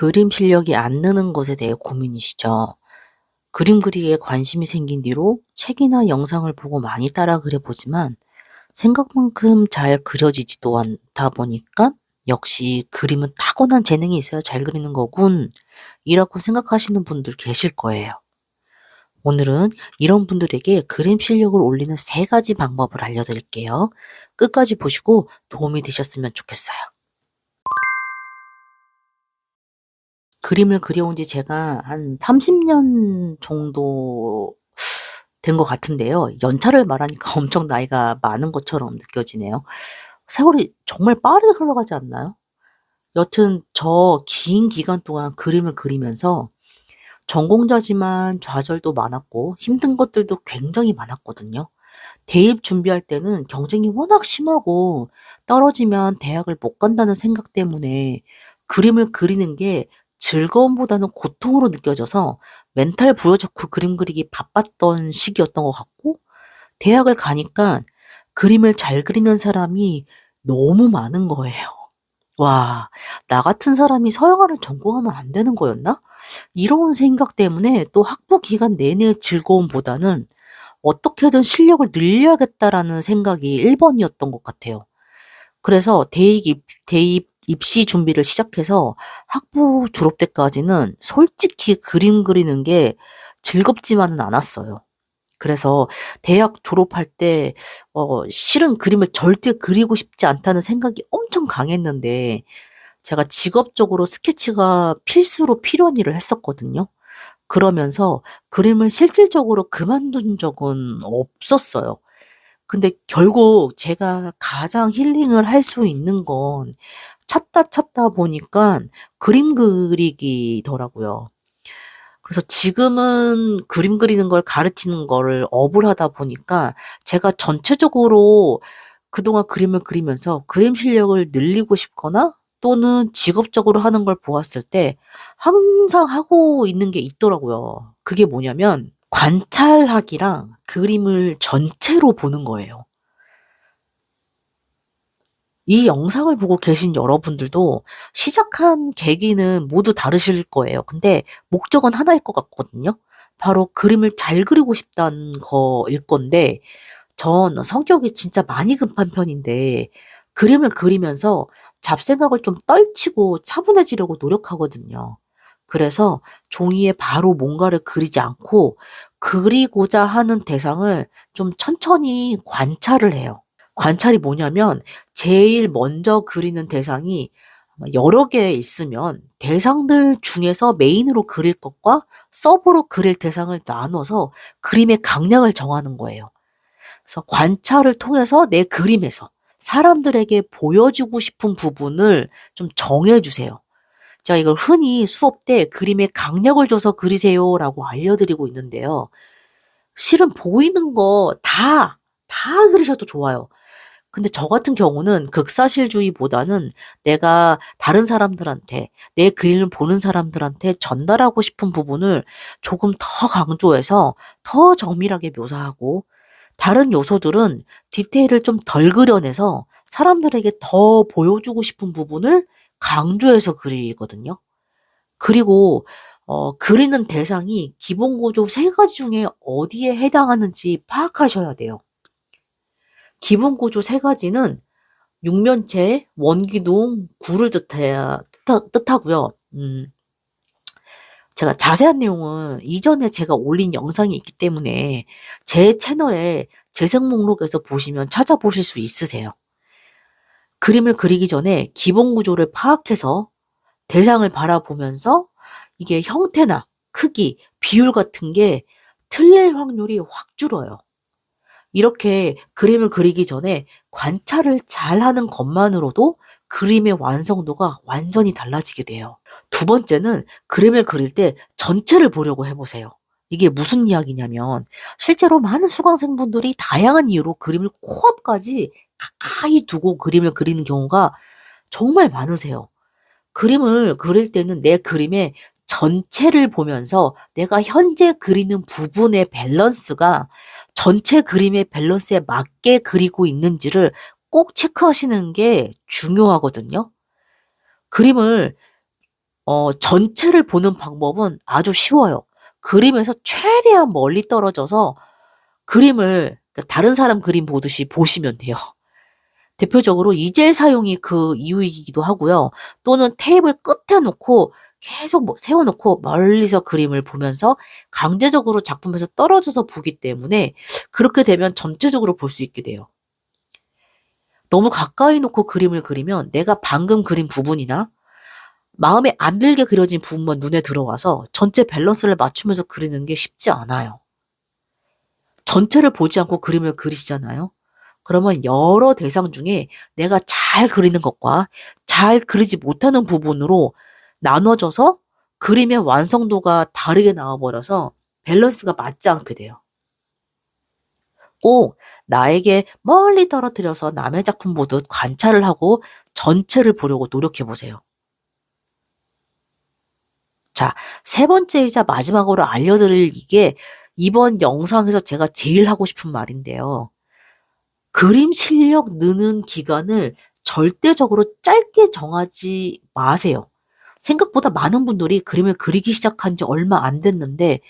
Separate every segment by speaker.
Speaker 1: 그림 실력이 안 느는 것에 대해 고민이시죠? 그림 그리기에 관심이 생긴 뒤로 책이나 영상을 보고 많이 따라 그려보지만 생각만큼 잘 그려지지도 않다 보니까 역시 그림은 타고난 재능이 있어야 잘 그리는 거군. 이라고 생각하시는 분들 계실 거예요. 오늘은 이런 분들에게 그림 실력을 올리는 세 가지 방법을 알려드릴게요. 끝까지 보시고 도움이 되셨으면 좋겠어요. 그림을 그려온 지 제가 한 30년 정도 된 것 같은데요. 연차를 말하니까 엄청 나이가 많은 것처럼 느껴지네요. 세월이 정말 빠르게 흘러가지 않나요? 여튼 저 긴 기간 동안 그림을 그리면서 전공자지만 좌절도 많았고 힘든 것들도 굉장히 많았거든요. 대입 준비할 때는 경쟁이 워낙 심하고 떨어지면 대학을 못 간다는 생각 때문에 그림을 그리는 게 즐거움보다는 고통으로 느껴져서 멘탈 부여잡고 그림 그리기 바빴던 시기였던 것 같고 대학을 가니까 그림을 잘 그리는 사람이 너무 많은 거예요. 와, 나 같은 사람이 서양화를 전공하면 안 되는 거였나? 이런 생각 때문에 또 학부 기간 내내 즐거움보다는 어떻게든 실력을 늘려야겠다라는 생각이 1번이었던 것 같아요. 그래서 대입, 입- 대입 입시 준비를 시작해서 학부 졸업 때까지는 솔직히 그림 그리는 게 즐겁지만은 않았어요. 그래서 대학 졸업할 때, 어, 실은 그림을 절대 그리고 싶지 않다는 생각이 엄청 강했는데, 제가 직업적으로 스케치가 필수로 필요한 일을 했었거든요. 그러면서 그림을 실질적으로 그만둔 적은 없었어요. 근데 결국 제가 가장 힐링을 할 수 있는 건 찾다 찾다 보니까 그림 그리기더라고요. 그래서 지금은 그림 그리는 걸 가르치는 거를 업을 하다 보니까 제가 전체적으로 그동안 그림을 그리면서 그림 실력을 늘리고 싶거나 또는 직업적으로 하는 걸 보았을 때 항상 하고 있는 게 있더라고요. 그게 뭐냐면 관찰하기랑 그림을 전체로 보는 거예요. 이 영상을 보고 계신 여러분들도 시작한 계기는 모두 다르실 거예요. 근데 목적은 하나일 것 같거든요. 바로 그림을 잘 그리고 싶다는 거일 건데, 전 성격이 진짜 많이 급한 편인데, 그림을 그리면서 잡생각을 좀 떨치고 차분해지려고 노력하거든요. 그래서 종이에 바로 뭔가를 그리지 않고, 그리고자 하는 대상을 좀 천천히 관찰을 해요. 관찰이 뭐냐면, 제일 먼저 그리는 대상이 여러 개 있으면 대상들 중에서 메인으로 그릴 것과 서브로 그릴 대상을 나눠서 그림의 강약을 정하는 거예요. 그래서 관찰을 통해서 내 그림에서 사람들에게 보여주고 싶은 부분을 좀 정해주세요. 제가 이걸 흔히 수업 때 그림에 강약을 줘서 그리세요라고 알려드리고 있는데요. 실은 보이는 거 다, 다 그리셔도 좋아요. 근데 저 같은 경우는 극사실주의보다는 내가 다른 사람들한테, 내 그림을 보는 사람들한테 전달하고 싶은 부분을 조금 더 강조해서 더 정밀하게 묘사하고, 다른 요소들은 디테일을 좀 덜 그려내서 사람들에게 더 보여주고 싶은 부분을 강조해서 그리거든요. 그리고 어, 그리는 대상이 기본 구조 세 가지 중에 어디에 해당하는지 파악하셔야 돼요. 기본 구조 세 가지는 육면체, 원기둥, 구를 뜻해야, 뜻하, 뜻하 고요. 음, 제가 자세한 내용은 이전에 제가 올린 영상이 있기 때문에 제 채널에 재생 목록에서 보시면 찾아보실 수 있으세요. 그림을 그리기 전에 기본 구조를 파악해서 대상을 바라보면서 이게 형태나 크기, 비율 같은 게 틀릴 확률이 확 줄어요. 이렇게 그림을 그리기 전에 관찰을 잘 하는 것만으로도 그림의 완성도가 완전히 달라지게 돼요. 두 번째는 그림을 그릴 때 전체를 보려고 해보세요. 이게 무슨 이야기냐면 실제로 많은 수강생분들이 다양한 이유로 그림을 코앞까지 가까이 두고 그림을 그리는 경우가 정말 많으세요. 그림을 그릴 때는 내 그림의 전체를 보면서 내가 현재 그리는 부분의 밸런스가 전체 그림의 밸런스에 맞게 그리고 있는지를 꼭 체크하시는 게 중요하거든요. 그림을 어, 전체를 보는 방법은 아주 쉬워요. 그림에서 최대한 멀리 떨어져서 그림을 그러니까 다른 사람 그림 보듯이 보시면 돼요. 대표적으로 이젤 사용이 그 이유이기도 하고요. 또는 테이블 끝에 놓고 계속 뭐 세워놓고 멀리서 그림을 보면서 강제적으로 작품에서 떨어져서 보기 때문에 그렇게 되면 전체적으로 볼 수 있게 돼요. 너무 가까이 놓고 그림을 그리면 내가 방금 그린 부분이나 마음에 안 들게 그려진 부분만 눈에 들어와서 전체 밸런스를 맞추면서 그리는 게 쉽지 않아요. 전체를 보지 않고 그림을 그리시잖아요. 그러면 여러 대상 중에 내가 잘 그리는 것과 잘 그리지 못하는 부분으로 나눠져서 그림의 완성도가 다르게 나와버려서 밸런스가 맞지 않게 돼요. 꼭 나에게 멀리 떨어뜨려서 남의 작품 보듯 관찰을 하고 전체를 보려고 노력해 보세요. 자, 세 번째이자 마지막으로 알려드릴 이게 이번 영상에서 제가 제일 하고 싶은 말인데요. 그림 실력 느는 기간을 절대적으로 짧게 정하지 마세요. 생각보다 많은 분들이 그림을 그리기 시작한 지 얼마 안 됐는데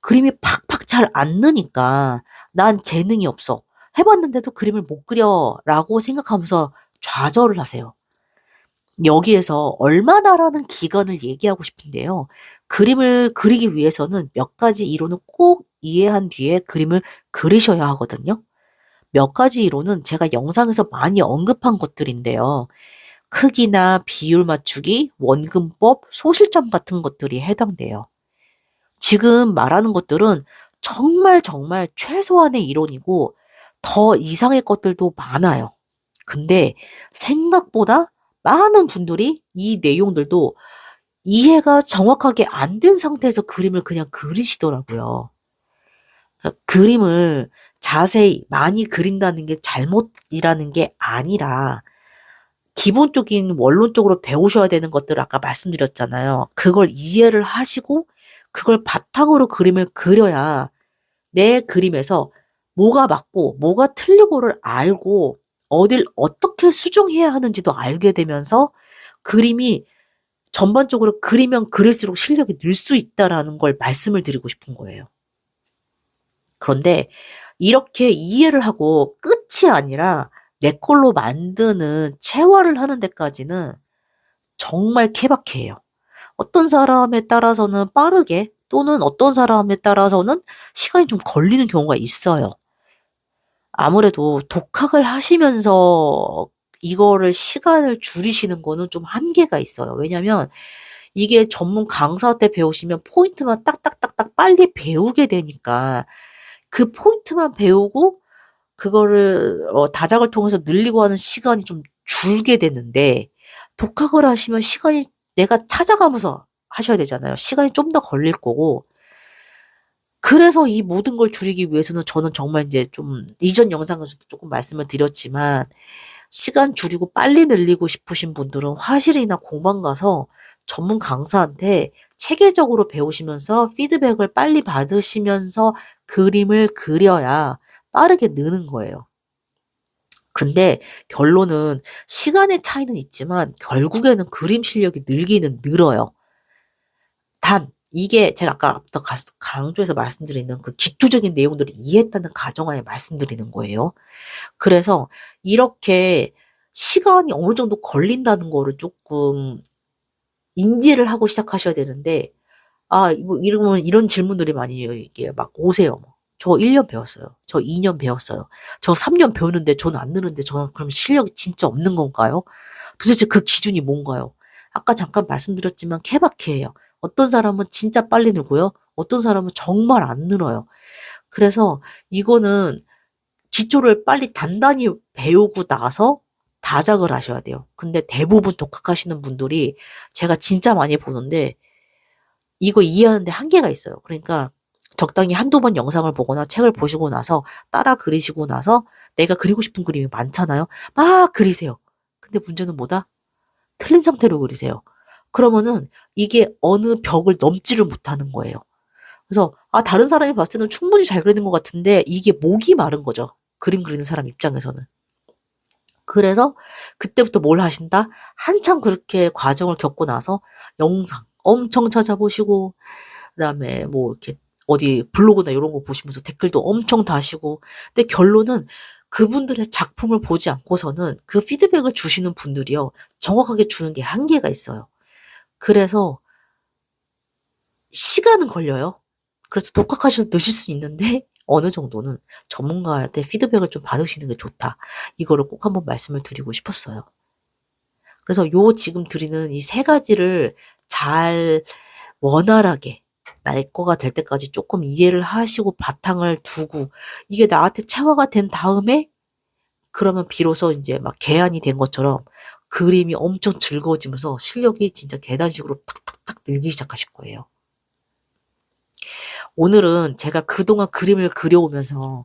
Speaker 1: 그림이 팍팍 잘 안 느니까 난 재능이 없어. 해봤는데도 그림을 못 그려 라고 생각하면서 좌절을 하세요. 여기에서 얼마나라는 기간을 얘기하고 싶은데요. 그림을 그리기 위해서는 몇 가지 이론을 꼭 이해한 뒤에 그림을 그리셔야 하거든요. 몇 가지 이론은 제가 영상에서 많이 언급한 것들인데요. 크기나 비율 맞추기, 원근법, 소실점 같은 것들이 해당돼요. 지금 말하는 것들은 정말 정말 최소한의 이론이고 더 이상의 것들도 많아요. 근데 생각보다 많은 분들이 이 내용들도 이해가 정확하게 안 된 상태에서 그림을 그냥 그리시더라고요. 그러니까 그림을 자세히 많이 그린다는 게 잘못이라는 게 아니라 기본적인 원론적으로 배우셔야 되는 것들을 아까 말씀드렸잖아요. 그걸 이해를 하시고 그걸 바탕으로 그림을 그려야 내 그림에서 뭐가 맞고 뭐가 틀리고를 알고 어딜 어떻게 수정해야 하는지도 알게 되면서 그림이 전반적으로 그리면 그릴수록 실력이 늘 수 있다라는 걸 말씀을 드리고 싶은 거예요. 그런데 이렇게 이해를 하고 끝이 아니라 내 걸로 만드는 체화를 하는 데까지는 정말 케바케예요. 어떤 사람에 따라서는 빠르게 또는 어떤 사람에 따라서는 시간이 좀 걸리는 경우가 있어요. 아무래도 독학을 하시면서 이거를 시간을 줄이시는 거는 좀 한계가 있어요. 왜냐면 이게 전문 강사한테 배우시면 포인트만 딱딱딱딱 빨리 배우게 되니까 그 포인트만 배우고 그거를 어, 다작을 통해서 늘리고 하는 시간이 좀 줄게 되는데 독학을 하시면 시간이 내가 찾아가면서 하셔야 되잖아요. 시간이 좀 더 걸릴 거고 그래서 이 모든 걸 줄이기 위해서는 저는 정말 이제 좀 이전 영상에서도 조금 말씀을 드렸지만 시간 줄이고 빨리 늘리고 싶으신 분들은 화실이나 공방 가서 전문 강사한테 체계적으로 배우시면서 피드백을 빨리 받으시면서 그림을 그려야 빠르게 느는 거예요. 근데 결론은 시간의 차이는 있지만 결국에는 그림 실력이 늘기는 늘어요. 단 이게 제가 아까부터 강조해서 말씀드리는 그 기초적인 내용들을 이해했다는 가정하에 말씀드리는 거예요. 그래서 이렇게 시간이 어느 정도 걸린다는 거를 조금 인지를 하고 시작하셔야 되는데 아, 뭐 이러면 이런 질문들이 많이 이게 막 오세요. 뭐. 저 1년 배웠어요. 저 2년 배웠어요. 저 3년 배우는데 저는 안 느는데 저는 그럼 실력이 진짜 없는 건가요? 도대체 그 기준이 뭔가요? 아까 잠깐 말씀드렸지만 케바케예요. 어떤 사람은 진짜 빨리 늘고요. 어떤 사람은 정말 안 늘어요. 그래서 이거는 기초를 빨리 단단히 배우고 나서 다작을 하셔야 돼요. 근데 대부분 독학하시는 분들이 제가 진짜 많이 보는데 이거 이해하는데 한계가 있어요. 그러니까 적당히 한두 번 영상을 보거나 책을 보시고 나서 따라 그리시고 나서 내가 그리고 싶은 그림이 많잖아요. 막 그리세요. 근데 문제는 뭐다? 틀린 상태로 그리세요. 그러면은 이게 어느 벽을 넘지를 못하는 거예요. 그래서 아 다른 사람이 봤을 때는 충분히 잘 그리는 것 같은데 이게 목이 마른 거죠. 그림 그리는 사람 입장에서는. 그래서 그때부터 뭘 하신다? 한참 그렇게 과정을 겪고 나서 영상 엄청 찾아보시고 그다음에 뭐 이렇게 어디 블로그나 이런 거 보시면서 댓글도 엄청 다시고 근데 결론은 그분들의 작품을 보지 않고서는 그 피드백을 주시는 분들이요. 정확하게 주는 게 한계가 있어요. 그래서 시간은 걸려요. 그래서 독학하셔서 넣으실 수 있는데 어느 정도는 전문가한테 피드백을 좀 받으시는 게 좋다. 이거를 꼭 한번 말씀을 드리고 싶었어요. 그래서 요 지금 드리는 이 세 가지를 잘 원활하게 날 거가 될 때까지 조금 이해를 하시고 바탕을 두고 이게 나한테 체화가 된 다음에 그러면 비로소 이제 막 개안이 된 것처럼 그림이 엄청 즐거워지면서 실력이 진짜 계단식으로 탁탁탁 늘기 시작하실 거예요. 오늘은 제가 그동안 그림을 그려오면서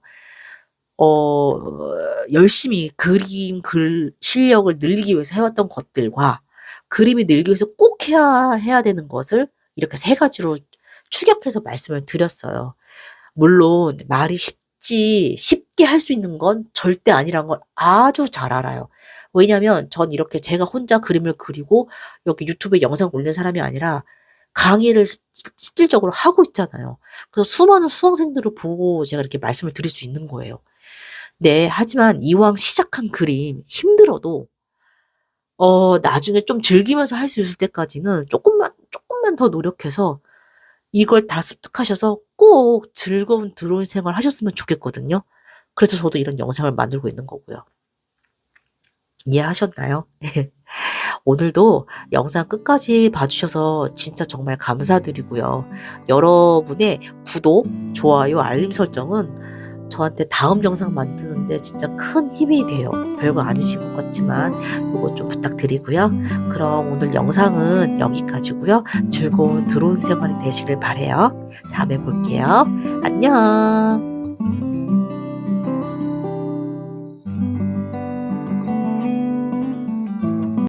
Speaker 1: 어, 열심히 그림 글 실력을 늘리기 위해서 해왔던 것들과 그림이 늘기 위해서 꼭 해야, 해야 되는 것을 이렇게 세 가지로 추격해서 말씀을 드렸어요. 물론 말이 쉽지, 쉽게 할 수 있는 건 절대 아니란 걸 아주 잘 알아요. 왜냐면 전 이렇게 제가 혼자 그림을 그리고 여기 유튜브에 영상 올리는 사람이 아니라 강의를 시- 실질적으로 하고 있잖아요. 그래서 수많은 수험생들을 보고 제가 이렇게 말씀을 드릴 수 있는 거예요. 네, 하지만 이왕 시작한 그림 힘들어도 어, 나중에 좀 즐기면서 할 수 있을 때까지는 조금만, 조금만 더 노력해서 이걸 다 습득하셔서 꼭 즐거운 드로잉 생활 하셨으면 좋겠거든요. 그래서 저도 이런 영상을 만들고 있는 거고요. 이해하셨나요? 오늘도 영상 끝까지 봐주셔서 진짜 정말 감사드리고요. 여러분의 구독, 좋아요, 알림 설정은 저한테 다음 영상 만드는데 진짜 큰 힘이 돼요. 별거 아니신 것 같지만 이거 좀 부탁드리고요. 그럼 오늘 영상은 여기까지고요. 즐거운 드로잉 생활이 되시길 바래요. 다음에 볼게요. 안녕.